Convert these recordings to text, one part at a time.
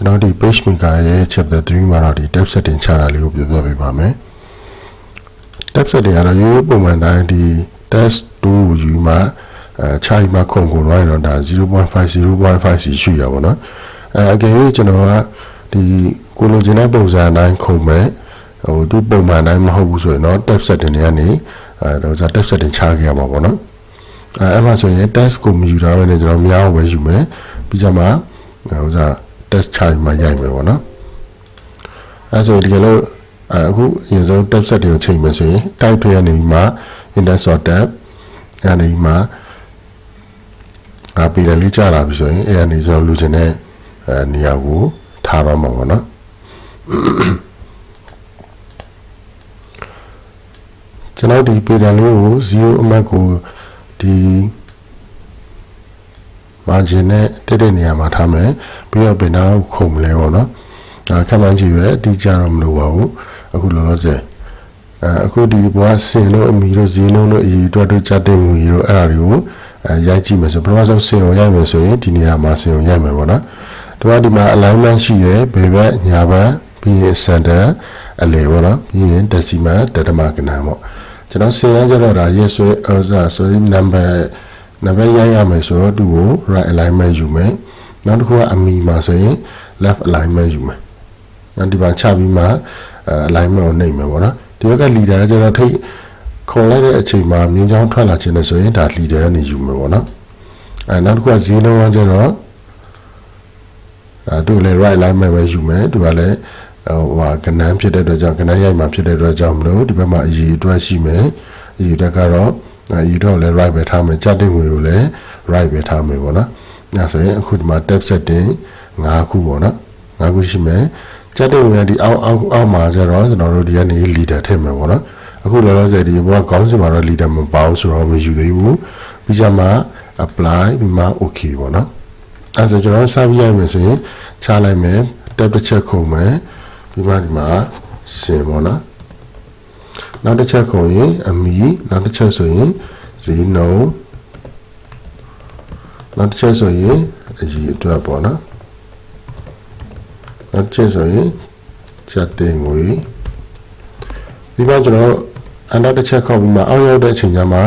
ကျွန်တော်ဒီ page maker ရဲ့ chapter 3မှာတော့ဒီ tab setting ချတာလေးကိုပြောပြပေးပါမယ် tab setting ကတော့ရိုးရိုးပုံမှန်တိုင်းဒီ test 2ကိုယူမှအဲခြားမှခုံခုံသွားရင်တော့ဒါ0.5 0.5စီရှိတာပေါ့နော်အဲအကယ်၍ကျွန်တော်ကဒီကိုလိုချင်တဲ့ပုံစံအတိုင်းခုံမဲ့ဟိုဒီပုံမှန်တိုင်းမဟုတ်ဘူးဆိုရင်တော့ tab setting တွေကနေအဲတော့ဇာ tab setting ချခဲ့ရမှာပေါ့နော်အဲအဲ့မှာဆိုရင် test ကိုမယူတာပဲနဲ့ကျွန်တော်များဝယ်ယူမယ်ပြီးကြမှာဟိုစား test ချမှရိုက်မယ်ပေါ့နော်အဲဆိုဒီကလို့အခုအရင်ဆုံး tab set တွေကိုချိန်မယ်ဆိုရင် type တွေကနေမှ index of tab ကနေမှအပီရလေးကြာလာပြီဆိုရင်အဲ့အနေကျွန်တော်လူချင်တဲ့အဲနေရာကိုထားတော့မှာပေါ့နော်ကျွန်တော်ဒီပေတံလေးကို0အမှတ်ကိုဒီ margin နဲ့တက်တဲ့နေရာမှာထားမယ်ပြီးတော့ဘယ်နှောက်ခုံမလဲပေါ့နော်ဒါခက်မှန်းကြည့်ပဲအတိအကျတော့မလိုပါဘူးအခုလောလောဆယ်အဲအခုဒီဘွားစင်လို့အမီတို့ဈေးနှုန်းတို့အရေးအတွက်တို့ကြတဲ့ငွေတို့အဲ့ဒါတွေကိုအဲရိုက်ကြည့်မယ်ဆိုပထမဆုံးစင်ကိုရိုက်မယ်ဆိုရင်ဒီနေရာမှာစင်ကိုရိုက်မယ်ပေါ့နော်တို့ကဒီမှာ alignment ရှိရယ်ဘယ်ဘက်ညာဘက်ပြီးရင် center အလေပေါ့နော်ပြီးရင် decimal တတမကဏ္ဍပေါ့ကျွန်တော်စင်ရကြတော့ဒါ yes ဆိုဥစား sorry number နံပါတ်ရိုက်ရမယ်ဆိုတော့သူ့ကို right alignment ယူမယ်နောက်တစ်ခုကအမီမှာဆိုရင် left alignment ယူမယ်နောက်ဒီမှာချပြီးမှ alignment ကိုနှိပ်မယ်ပေါ့နော်ဒီဘက်က leader ကျတော့ထိတ်ခေါ်လိုက်တဲ့အချိန်မှာမြင်းချောင်းထွက်လာခြင်းနဲ့ဆိုရင်ဒါ leader ကနေယူမယ်ပေါ့နော်အဲနောက်တစ်ခုကဈေးနှုန်းကကျတော့အဲသူလည်း right alignment ပဲယူမယ်သူကလည်းဟိုဟာကနန်းဖြစ်တဲ့အတွက်ကြောင့်ကနန်းရိုက်မှာဖြစ်တဲ့အတွက်ကြောင့်မလို့ဒီဘက်မှာအည်အတွက်ရှိမယ်အည်အတွက်ကတော့ အဲတော့လည်း right ပဲထားမယ်ကြတဲ့ငွေကိုလည်း right ပဲထားမယ်ပေါ့နော်။ဒါဆိုရင်အခုဒီမှာ tab setting 5ခုပေါ့နော်။5ခုရှိမယ်။ကြတဲ့ငွေကဒီအောက်အောက်အောက်မှာကျတော့ကျွန်တော်တို့ဒီကနေ leader ထည့်မယ်ပေါ့နော်။အခုလောလောဆယ်ဒီဘောကခေါင်းစဉ်မှာတော့ leader မပေါဘူးဆိုတော့မယူသေးဘူး။ပြီးကြမှာ apply ပြီးမှ okay ပေါ့နော်။အဲဆိုကျွန်တော်စပြီးရိုက်မယ်ဆိုရင်ချလိုက်မယ် tab တစ်ချက်ခုံမယ်ပြီးမှဒီမှာစင်ပေါ့နော်။ နောက်တစ်ချက်ခုံရင်အမီနောက်တစ်ချက်ဆိုရင်ဈေးနှုန်းနောက်တစ်ချက်ဆိုရင်အကြီးအတွက်ပေါ့နော်နောက်တစ်ချက်ဆိုရင်ချက်တင်ငွေဒီမှာကျွန်တော်အနောက်တစ်ချက်ခေါက်ပြီးမှအောက်ရောက်တဲ့အချိန်ကျမှ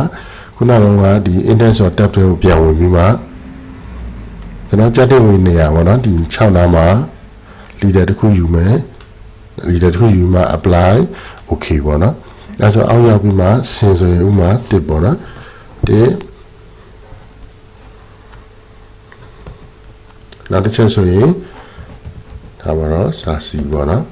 ခုနကကဒီ index or tab တွေကိုပြန်ဝင်ပြီးမှကျွန်တော်ချက်တင်ငွေနေရာပေါ့နော်ဒီ6နားမှာ leader တစ်ခုယူမယ် leader တစ်ခုယူမှ apply okay ပေါ့နော် အဲဆိုအောက်ရောက်ပြီးမှဆင်ဆိုရင်ဥမာတစ်ပေါ့နော်တစ်နောက်တစ်ချက်ဆိုရင်ဒါပါတော့စာစီပေါ့နော်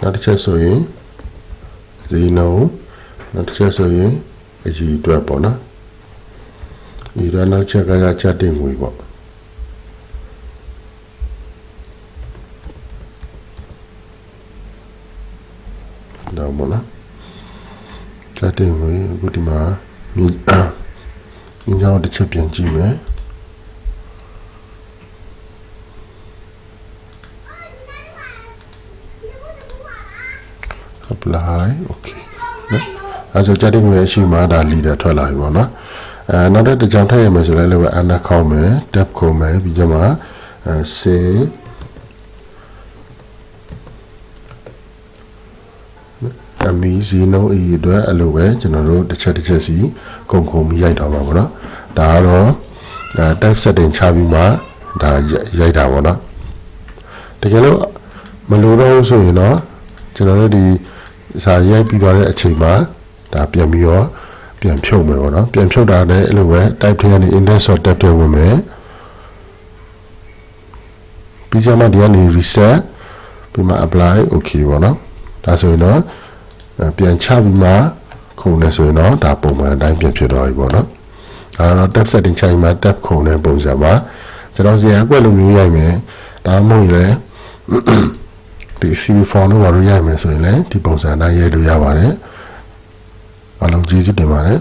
နောက်တစ်ချက်ဆိုရင်ဇီနိုနောက်တစ်ချက်ဆိုရင်အကြီးအတွက်ပေါ့နော်ဒီတော့နောက်ချက်ကကချက်တင်ငွေပေါ့ တော့ပေါ့နော်ကြတဲ့ဝင်အခုဒီမှာမြင်းမြင်းကြောင်းတစ်ချက်ပြန်ကြည့်မယ် apply okay နော်အဲဆိုကြတဲ့ဝင်အရှိမှဒါ leader ထွက်လာပြီပေါ့နော်အဲနောက်တစ်ကြောင်ထည့်ရမယ်ဆိုလဲလည်း under ခေါက်မယ် tab ခုံမယ်ပြီးကြမှာအဲစ င်အမီဇီနှုံးအီအတွက်အဲ့လိုပဲကျွန်တော်တို့တစ်ချက်တစ်ချက်စီကုံကုံပြီးရိုက်တော့မှာပေါ့နော်ဒါကတော့ဒါ type setting ချပြီးမှဒါရိုက်တာပေါ့နော်တကယ်လို့မလိုတော့ဘူးဆိုရင်တော့ကျွန်တော်တို့ဒီစာရိုက်ပြီးသွားတဲ့အချိန်မှာဒါပြန်ပြီးတော့ပြန်ဖြုတ်မယ်ပေါ့နော်ပြန်ဖြုတ်တာလည်းအဲ့လိုပဲ type ထဲကနေ index or tab ထဲဝင်မယ်ပြီးကြမှာဒီကနေ reset ပြီးမှ apply okay ပေါ့နော်ဒါဆိုရင်တော့ ပြန်ချပြီးမှခုံနေဆိုရင်တော့ဒါပုံမှန်အတိုင်းပြန်ဖြစ်တော့ပြီပေါ့နော်အဲတော့ tab setting ချိန်မှာ tab ခုံတဲ့ပုံစံမှာကျွန်တော်စီအကွက်လိုမျိုးရိုက်မယ်ဒါမှမဟုတ်ရင်ဒီ CV form လို့ဘာလို့ရိုက်မယ်ဆိုရင်လည်းဒီပုံစံအတိုင်းရိုက်လို့ရပါတယ်အားလုံးကျေးဇူးတင်ပါတယ်